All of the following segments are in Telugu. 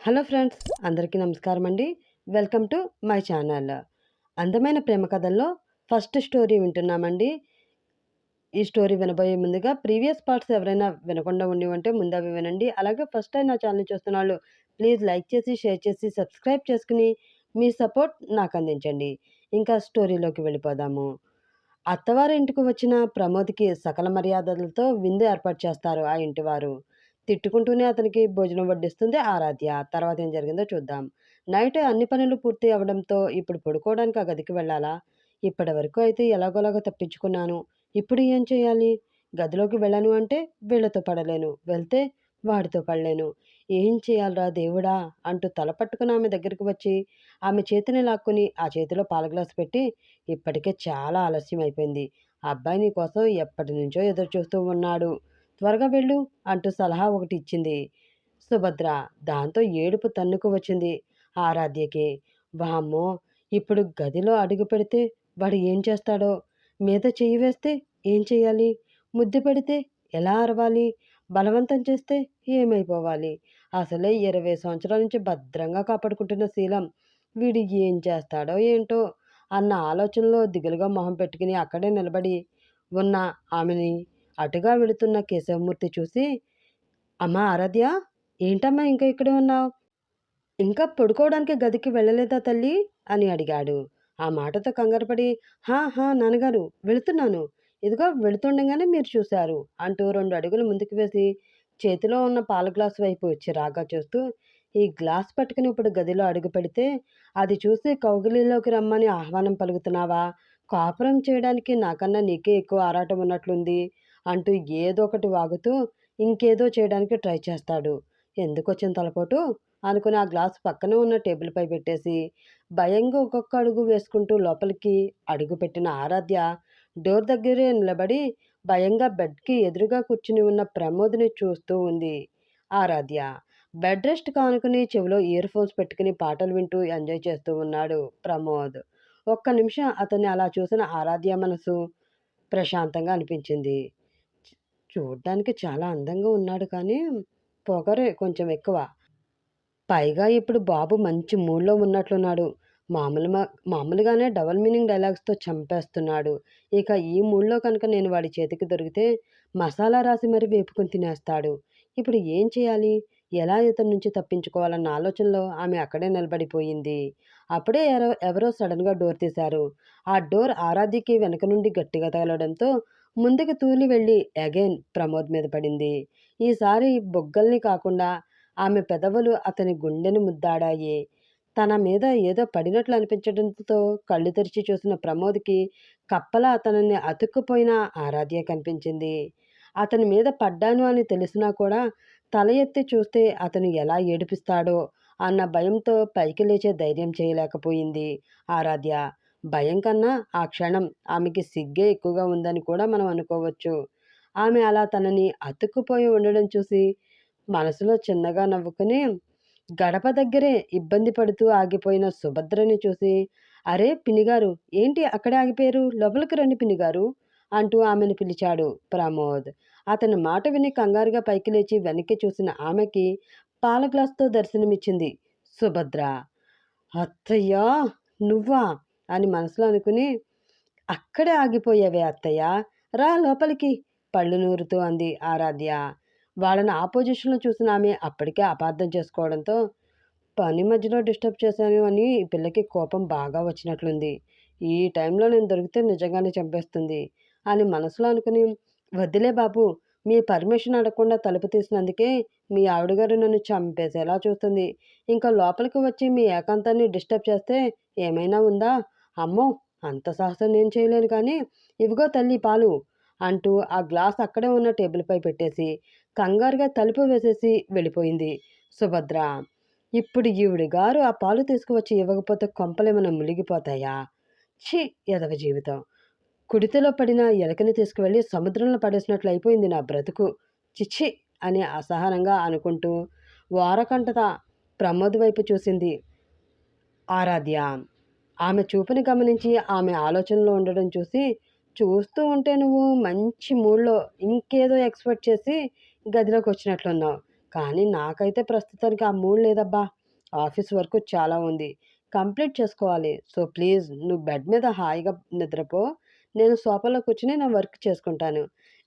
హలో ఫ్రెండ్స్ అందరికీ నమస్కారం అండి. Welcome to my channel. అందమైన ప్రేమ కథల్లో ఫస్ట్ స్టోరీ వింటున్నామండి. ఈ స్టోరీ వినబోయే ముందుగా ప్రీవియస్ పార్ట్స్ ఎవరైనా వినకుండా ఉండి ఉంటే ముందు అవి వినండి. అలాగే ఫస్ట్ టైం నా ఛానల్ చూస్తున్న వాళ్ళు ప్లీజ్ లైక్ చేసి షేర్ చేసి సబ్స్క్రైబ్ చేసుకుని మీ సపోర్ట్ నాకు అందించండి. ఇంకా స్టోరీలోకి వెళ్ళిపోదాము. అత్తవారి ఇంటికి వచ్చిన ప్రమోద్కి సకల మర్యాదలతో విందు ఏర్పాటు చేస్తారు ఆ ఇంటివారు. తిట్టుకుంటూనే అతనికి భోజనం వడ్డిస్తుంది ఆరాధ్య. తర్వాత ఏం జరిగిందో చూద్దాం. నైట్ అన్ని పనులు పూర్తి అవడంతో ఇప్పుడు పడుకోవడానికి ఆ గదికి వెళ్ళాలా? ఇప్పటి వరకు అయితే ఎలాగోలాగో తప్పించుకున్నాను. ఇప్పుడు ఏం చేయాలి? గదిలోకి వెళ్ళను అంటే వీళ్ళతో పడలేను. వెళ్తే వాడితో పడలేను. ఏం చేయాలరా దేవుడా? అంటూ తల పట్టుకుని ఆమె దగ్గరికి వచ్చి ఆమె చేతిని లాక్కుని ఆ చేతిలో పాల గ్లాస్ పెట్టి ఇప్పటికే చాలా ఆలస్యం అయిపోయింది. అబ్బాయి నీ కోసం ఎప్పటి నుంచో ఎదురు చూస్తూ ఉన్నాడు. త్వరగా వెళ్ళు అంటూ సలహా ఒకటి ఇచ్చింది. సుభద్ర దాంతో ఏడుపు తన్నుకు వచ్చింది. ఆరాధ్యకి వామ్మో ఇప్పుడు గదిలో అడుగు పెడితే వాడు ఏం చేస్తాడో? మీద చెయ్యి వేస్తే ఏం చేయాలి ముద్దు పెడితే ఎలా అరవాలి? బలవంతం చేస్తే ఏమైపోవాలి? అసలే ఇరవై సంవత్సరాల నుంచి భద్రంగా కాపాడుకుంటున్న శీలం. వీడు ఏం చేస్తాడో ఏంటో? అన్న ఆలోచనలో దిగులుగా మొహం పెట్టుకుని అక్కడే నిలబడి ఉన్న ఆమెని అటుగా వెళుతున్న కేశవమూర్తి చూసి అమ్మా ఆరాధ్య ఏంటమ్మా ఇంకా ఇక్కడే ఉన్నావు? ఇంకా పడుకోవడానికి గదికి వెళ్ళలేదా తల్లి? అని అడిగాడు. ఆ మాటతో కంగారుపడి హా హా నాన్నగారు వెళుతున్నాను. ఇదిగో వెళుతుండగానే మీరు చూశారు అంటూ రెండు అడుగులు ముందుకు వేసి చేతిలో ఉన్న పాల గ్లాస్ వైపు వచ్చి రాగా చూస్తూ ఈ గ్లాస్ పట్టుకుని ఇప్పుడు గదిలో అడుగు పెడితే అది చూసి కౌగిలిలోకి రమ్మని ఆహ్వానం పలుకుతున్నావా? కాపురం చేయడానికి నాకన్నా నీకే ఎక్కువ ఆరాటం ఉన్నట్లుంది. అంటూ ఏదో ఒకటి వాగుతూ ఇంకేదో చేయడానికి ట్రై చేస్తాడు. ఎందుకు వచ్చిన తలపోటు? అనుకుని ఆ గ్లాస్ పక్కనే ఉన్న టేబుల్పై పెట్టేసి భయంగా ఒక్కొక్క అడుగు వేసుకుంటూ లోపలికి అడుగు పెట్టిన ఆరాధ్య డోర్ దగ్గరే నిలబడి భయంగా బెడ్కి ఎదురుగా కూర్చుని ఉన్న ప్రమోద్ని చూస్తూ ఉంది. ఆరాధ్య బెడ్ రెస్ట్ కానుకుని చెవిలో ఇయర్ ఫోన్స్ పెట్టుకుని పాటలు వింటూ ఎంజాయ్ చేస్తూ ఉన్నాడు ప్రమోద్. ఒక్క నిమిషం అతన్ని అలా చూసిన ఆరాధ్య మనసు ప్రశాంతంగా అనిపించింది. చూడ్డానికి చాలా అందంగా ఉన్నాడు కానీ పొగరే కొంచెం ఎక్కువ. పైగా ఇప్పుడు బాబు మంచి మూడ్లో ఉన్నట్లున్నాడు. మామూలు మామూలుగానే డబల్ మీనింగ్ డైలాగ్స్తో చంపేస్తున్నాడు. ఇక ఈ మూడ్లో కనుక నేను వాడి చేతికి దొరికితే మసాలా రాసి మరీ వేపుకొని తినేస్తాడు. ఇప్పుడు ఏం చేయాలి? ఎలా ఇతని నుంచి తప్పించుకోవాలన్న ఆలోచనలో ఆమె అక్కడే నిలబడిపోయింది. అప్పుడే ఎవరో ఎవరో సడన్గా డోర్ తీశారు. ఆ డోర్ ఆరాధ్యకి వెనక నుండి గట్టిగా తగలడంతో ముందుకు తూలి వెళ్ళి అగైన్ ప్రమోద్ మీద పడింది. ఈసారి బొగ్గల్ని కాకుండా ఆమె పెదవులు అతని గుండెను ముద్దాడాయి. తన మీద ఏదో పడినట్లు అనిపించడంతో కళ్ళు తెరిచి చూసిన ప్రమోద్కి కప్పలా అతనిని అతుక్కుపోయిన ఆరాధ్య కనిపించింది. అతని మీద పడ్డాను అని తెలిసినా కూడా తల ఎత్తి చూస్తే అతను ఎలా ఏడిపిస్తాడో అన్న భయంతో పైకి లేచే ధైర్యం చేయలేకపోయింది ఆరాధ్య. భయం కన్నా ఆ క్షణం ఆమెకి సిగ్గే ఎక్కువగా ఉందని కూడా మనం అనుకోవచ్చు. ఆమె అలా తనని అతుక్కుపోయి ఉండడం చూసి మనసులో చిన్నగా నవ్వుకుని గడప దగ్గరే ఇబ్బంది పడుతూ ఆగిపోయిన సుభద్రని చూసి అరే పినిగారు ఏంటి అక్కడే ఆగిపోయారు? లోపలికి రండి పినిగారు అంటూ ఆమెను పిలిచాడు ప్రమోద్. అతని మాట విని కంగారుగా పైకి లేచి వెనక్కి చూసిన ఆమెకి పాల గ్లాస్తో దర్శనమిచ్చింది సుభద్ర. అత్తయ్యా నువ్వా? అని మనసులో అనుకుని అక్కడే ఆగిపోయావే అత్తయ్య రా లోపలికి పళ్ళు నూరుతూ అంది ఆరాధ్య. వాళ్ళని ఆ పొజిషన్లో చూసిన ఆమె అప్పటికే అపార్థం చేసుకోవడంతో పని మధ్యలో డిస్టర్బ్ చేశాను అని పిల్లకి కోపం బాగా వచ్చినట్లుంది. ఈ టైంలో నేను దొరికితే నిజంగానే చంపేస్తుంది అని మనసులో అనుకుని వద్దులే బాబు మీ పర్మిషన్ అడగకుండా తలుపు తీసినందుకే మీ ఆవిడగారు నన్ను చంపేసేలా చూస్తుంది. ఇంకా లోపలికి వచ్చి మీ ఏకాంతాన్ని డిస్టర్బ్ చేస్తే ఏమైనా ఉందా? అమ్మో! అంత సాహసం నేను చేయలేను కానీ ఇవిగో తల్లి పాలు అంటూ ఆ గ్లాస్ అక్కడే ఉన్న టేబుల్పై పెట్టేసి కంగారుగా తలుపు వేసేసి వెళ్ళిపోయింది సుభద్ర. ఇప్పుడు ఈవిడ గారు ఆ పాలు తీసుకువచ్చి ఇవ్వకపోతే కొంపలేమైనా మునిగిపోతాయా ఛీ! ఎదవ జీవితం. కుడితలో పడిన ఎలకని తీసుకువెళ్ళి సముద్రంలో పడేసినట్లు అయిపోయింది నా బ్రతుకు. చిచ్చి! అని అసహనంగా అనుకుంటూ వారకంటత ప్రమోద్ వైపు చూసింది ఆరాధ్య. ఆమె చూపుని గమనించి ఆమె ఆలోచనలో ఉండడం చూసి చూస్తూ ఉంటే నువ్వు మంచి మూడ్లో ఇంకేదో ఎక్స్పెక్ట్ చేసి గదిలోకి వచ్చినట్లున్నావు. కానీ నాకైతే ప్రస్తుతానికి ఆ మూడ్ లేదబ్బా. ఆఫీస్ వర్క్ చాలా ఉంది. కంప్లీట్ చేసుకోవాలి. సో ప్లీజ్ నువ్వు బెడ్ మీద హాయిగా నిద్రపో. నేను సోఫాలో కూర్చుని నా వర్క్ చేసుకుంటాను.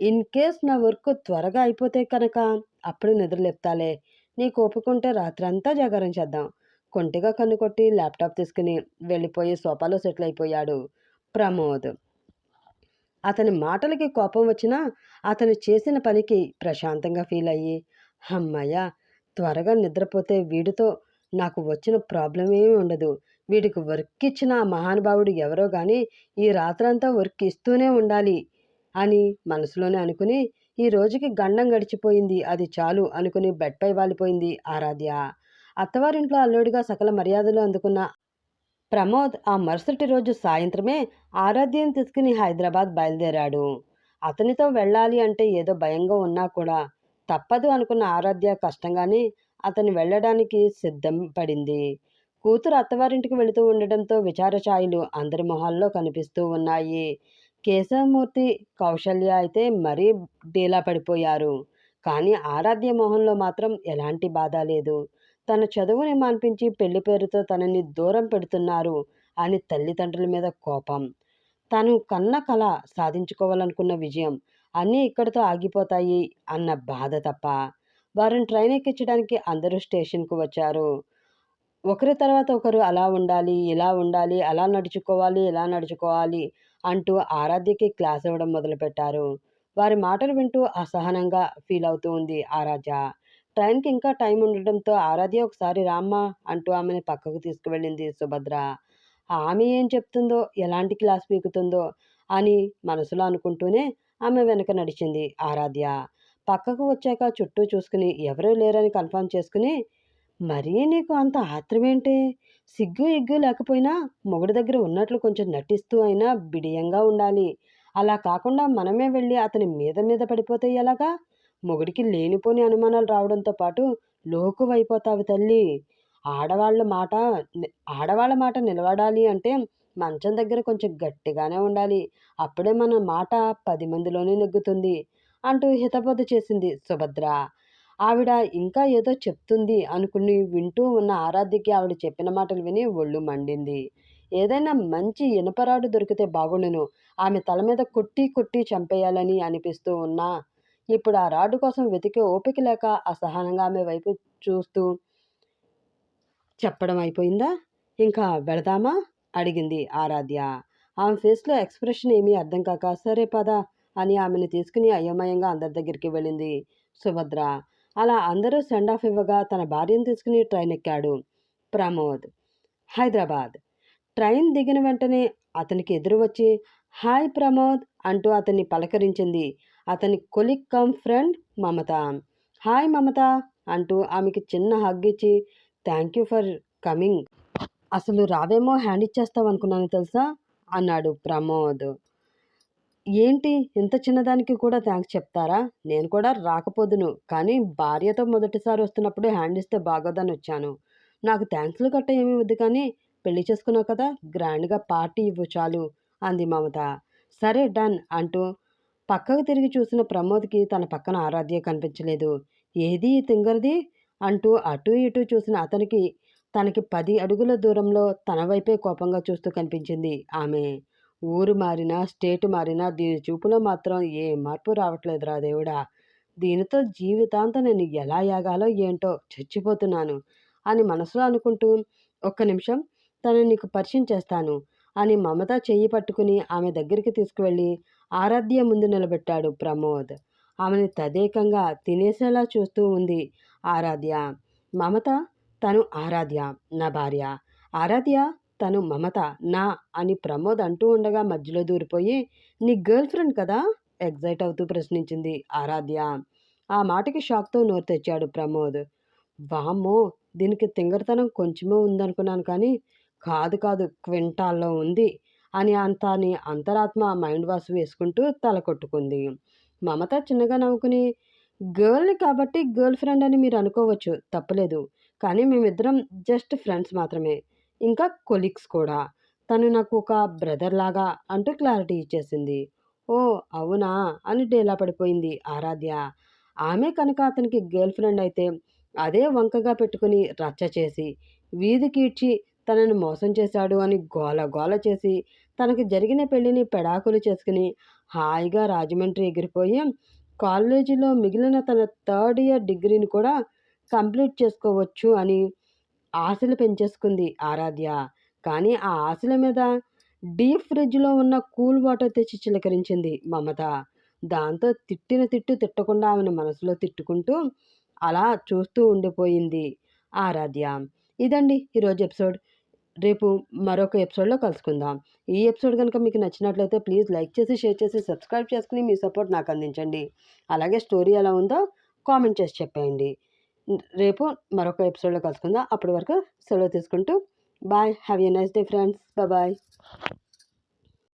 ఇన్ కేస్ నా వర్క్ త్వరగా అయిపోతే కనుక అప్పుడు నిద్రలేపుతాలే నీకు ఒప్పుకుంటే రాత్రంతా జాగారం చేద్దాం. కొంటిగా కన్నుకొట్టి ల్యాప్టాప్ తీసుకుని వెళ్ళిపోయి సోఫాలో సెటిల్ అయిపోయాడు ప్రమోద్. అతని మాటలకి కోపం వచ్చినా అతను చేసిన పనికి ప్రశాంతంగా ఫీల్ అయ్యి అమ్మయ్య త్వరగా నిద్రపోతే వీడితో నాకు వచ్చిన ప్రాబ్లం ఏమీ ఉండదు. వీడికి వర్క్ ఇచ్చిన ఆ మహానుభావుడు ఎవరో కానీ ఈ రాత్రంతా వర్క్ ఇస్తూనే ఉండాలి అని మనసులోనే అనుకుని ఈ రోజుకి గండం గడిచిపోయింది అది చాలు అనుకుని బెడ్పై వాలిపోయింది ఆరాధ్య. అత్తవారింట్లో అల్లుడిగా సకల మర్యాదలు అందుకున్న ప్రమోద్ ఆ మరుసటి రోజు సాయంత్రమే ఆరాధ్యం తీసుకుని హైదరాబాద్ బయలుదేరాడు. అతనితో వెళ్ళాలి అంటే ఏదో భయంగా ఉన్నా కూడా తప్పదు అనుకున్న ఆరాధ్య కష్టంగానే అతను వెళ్ళడానికి సిద్ధం పడింది. కూతురు అత్తవారింటికి వెళుతూ ఉండడంతో విచారఛాయలు అందరి మొహాల్లో కనిపిస్తూ ఉన్నాయి. కేశవమూర్తి కౌశల్య అయితే మరీ డీలా పడిపోయారు. కానీ ఆరాధ్య మొహంలో మాత్రం ఎలాంటి బాధ లేదు. తన చదువుని మాన్పించి పెళ్ళి పేరుతో తనని దూరం పెడుతున్నారు అని తల్లిదండ్రుల మీద కోపం. తను కన్న కళ సాధించుకోవాలనుకున్న విజయం అన్నీ ఇక్కడితో ఆగిపోతాయి అన్న బాధ తప్ప వారిని ట్రైన్ ఎక్కించడానికి అందరూ స్టేషన్కు వచ్చారు. ఒకరి తర్వాత ఒకరు అలా ఉండాలి ఇలా ఉండాలి అలా నడుచుకోవాలి ఇలా నడుచుకోవాలి అంటూ ఆరాధ్యకి క్లాస్ ఇవ్వడం మొదలుపెట్టారు. వారి మాటలు వింటూ అసహనంగా ఫీల్ అవుతూ ఉంది ఆరాధ్య ట్రైన్కి ఇంకా టైం ఉండటంతో ఆరాధ్య ఒకసారి రామ్మా అంటూ ఆమెను పక్కకు తీసుకువెళ్ళింది సుభద్ర. ఆమె ఏం చెప్తుందో ఎలాంటి క్లాస్ పీకుతుందో అని మనసులో అనుకుంటూనే ఆమె వెనక నడిచింది ఆరాధ్య. పక్కకు వచ్చాక చుట్టూ చూసుకుని ఎవరూ లేరని కన్ఫర్మ్ చేసుకుని మరీ నీకు అంత ఆత్రమేంటి? సిగ్గు ఎగ్గు లేకపోయినా మొగుడు దగ్గర ఉన్నట్లు కొంచెం నటిస్తూ అయినా బిడియంగా ఉండాలి. అలా కాకుండా మనమే వెళ్ళి అతని మీద మీద పడిపోతే ఎలాగా? మొగుడికి లేనిపోని అనుమానాలు రావడంతో పాటు లోకువైపోతావు తల్లి. ఆడవాళ్ళ మాట ఆడవాళ్ళ మాట నిలబడాలి అంటే మంచం దగ్గర కొంచెం గట్టిగానే ఉండాలి. అప్పుడే మన మాట పది మందిలోనే నెగ్గుతుంది అంటూ హితబోధ చేసింది సుభద్ర. ఆవిడ ఇంకా ఏదో చెప్తుంది అనుకుని వింటూ ఉన్న ఆరాధ్యకి ఆవిడ చెప్పిన మాటలు విని ఒళ్ళు మండింది. ఏదైనా మంచి ఇనపరాడు దొరికితే బాగుండును. ఆమె తల మీద కొట్టి కొట్టి చంపేయాలని అనిపిస్తూ ఉన్నా ఇప్పుడు ఆ రాడ్డు కోసం వెతికే ఓపిక లేక అసహనంగా ఆమె వైపు చూస్తూ చెప్పడం అయిపోయిందా? ఇంకా వెళదామా? అడిగింది ఆరాధ్య. ఆమె ఫేస్లో ఎక్స్ప్రెషన్ ఏమీ అర్థం కాక సరే పద అని ఆమెను తీసుకుని అయోమయంగా అందరి దగ్గరికి వెళ్ళింది సుభద్ర. అలా అందరూ సెండ్ ఆఫ్ ఇవ్వగా తన భార్యను తీసుకుని ట్రైన్ ఎక్కాడు ప్రమోద్. హైదరాబాద్. ట్రైన్ దిగిన వెంటనే అతనికి ఎదురు వచ్చి హాయ్ ప్రమోద్ అంటూ అతన్ని పలకరించింది. అతని colleague cum friend Mamata. Hi Mamata అంటూ ఆమెకి చిన్న హగ్ ఇచ్చి థ్యాంక్ యూ ఫర్ కమింగ్. అసలు రావేమో హ్యాండ్ ఇచ్చేస్తావు అనుకున్నాను తెలుసా? అన్నాడు ప్రమోద్. ఏంటి? ఇంత చిన్నదానికి కూడా థ్యాంక్స్ చెప్తారా? నేను కూడా రాకపోదును కానీ భార్యతో మొదటిసారి వస్తున్నప్పుడు హ్యాండ్ ఇస్తే బాగోదని వచ్చాను. నాకు థ్యాంక్స్లు గట్ట ఏమీ వద్దు కానీ పెళ్ళి చేసుకున్నావు కదా గ్రాండ్గా పార్టీ ఇవ్వు చాలు అంది మమత. సరే డన్ అంటూ పక్కకు తిరిగి చూసిన ప్రమోద్కి తన పక్కన ఆరాధ్య కనిపించలేదు. ఏది తింగరది? అంటూ అటు ఇటు చూసిన అతనికి తనకి పది అడుగుల దూరంలో తన వైపే కోపంగా చూస్తూ కనిపించింది ఆమె. ఊరు మారినా స్టేట్ మారినా దీని చూపులో మాత్రం ఏ మార్పు రావట్లేదురా దేవుడా. దీనితో జీవితాంతం నేను ఎలా యాగాలో ఏంటో చచ్చిపోతున్నాను అని మనసులో అనుకుంటూ ఒక్క నిమిషం తనని నీకు పరిచయం చేస్తాను. అని మమత చెయ్యి పట్టుకుని ఆమె దగ్గరికి తీసుకువెళ్ళి ఆరాధ్య ముందు నిలబెట్టాడు ప్రమోద్. ఆమెను తదేకంగా తినేసేలా చూస్తూ ఉంది ఆరాధ్య. మమత తను ఆరాధ్య నా భార్య. ఆరాధ్య తను మమత నా అని ప్రమోద్ అంటూ ఉండగా మధ్యలో దూరిపోయి నీ గర్ల్ ఫ్రెండ్ కదా? ఎగ్జైట్ అవుతూ ప్రశ్నించింది ఆరాధ్య. ఆ మాటకి షాక్తో నోరు తెచ్చాడు ప్రమోద్. వామ్మో దీనికి తింగరతనం కొంచెమే ఉందనుకున్నాను కానీ కాదు కాదు క్వింటాల్లో ఉంది అని అంతాని అంతరాత్మ మైండ్ వాష్ వేసుకుంటూ తల కొట్టుకుంది. మమత చిన్నగా నవ్వుకుని గర్ల్ని కాబట్టి గర్ల్ ఫ్రెండ్ అని మీరు అనుకోవచ్చు తప్పలేదు. కానీ మేమిద్దరం జస్ట్ ఫ్రెండ్స్ మాత్రమే. ఇంకా కొలీగ్స్ కూడా. తను నాకు ఒక బ్రదర్ లాగా అంటూ క్లారిటీ ఇచ్చేసింది. ఓ అవునా అని డేలా పడిపోయింది ఆరాధ్య. ఆమె కనుక అతనికి గర్ల్ ఫ్రెండ్ అయితే అదే వంకగా పెట్టుకుని రచ్చ చేసి వీధికి తనను మోసం చేశాడు అని గోల గోల చేసి తనకు జరిగిన పెళ్ళిని పెడాకులు చేసుకుని హాయిగా రాజమండ్రి ఎగిరిపోయి కాలేజీలో మిగిలిన తన థర్డ్ ఇయర్ డిగ్రీని కూడా కంప్లీట్ చేసుకోవచ్చు అని ఆశలు పెంచేసుకుంది ఆరాధ్య. కానీ ఆ ఆశల మీద డీప్ ఫ్రిడ్జ్లో ఉన్న కూల్ వాటర్ తెచ్చి చిలకరించింది మమత. దాంతో తిట్టిన తిట్టు తిట్టకుండా ఆమెను మనసులో తిట్టుకుంటూ అలా చూస్తూ ఉండిపోయింది ఆరాధ్య. ఇదండి ఈరోజు ఎపిసోడ్. రేపు మరొక ఎపిసోడ్లో కలుసుకుందాం. ఈ ఎపిసోడ్ కనుక మీకు నచ్చినట్లయితే ప్లీజ్ లైక్ చేసి షేర్ చేసి సబ్స్క్రైబ్ చేసుకుని మీ సపోర్ట్ నాకు అందించండి. అలాగే స్టోరీ ఎలా ఉందో కామెంట్ చేసి చెప్పేయండి. రేపు మరొక ఎపిసోడ్లో కలుసుకుందాం. అప్పటి వరకు సెలవు తీసుకుంటూ bye have a nice day friends. Bye.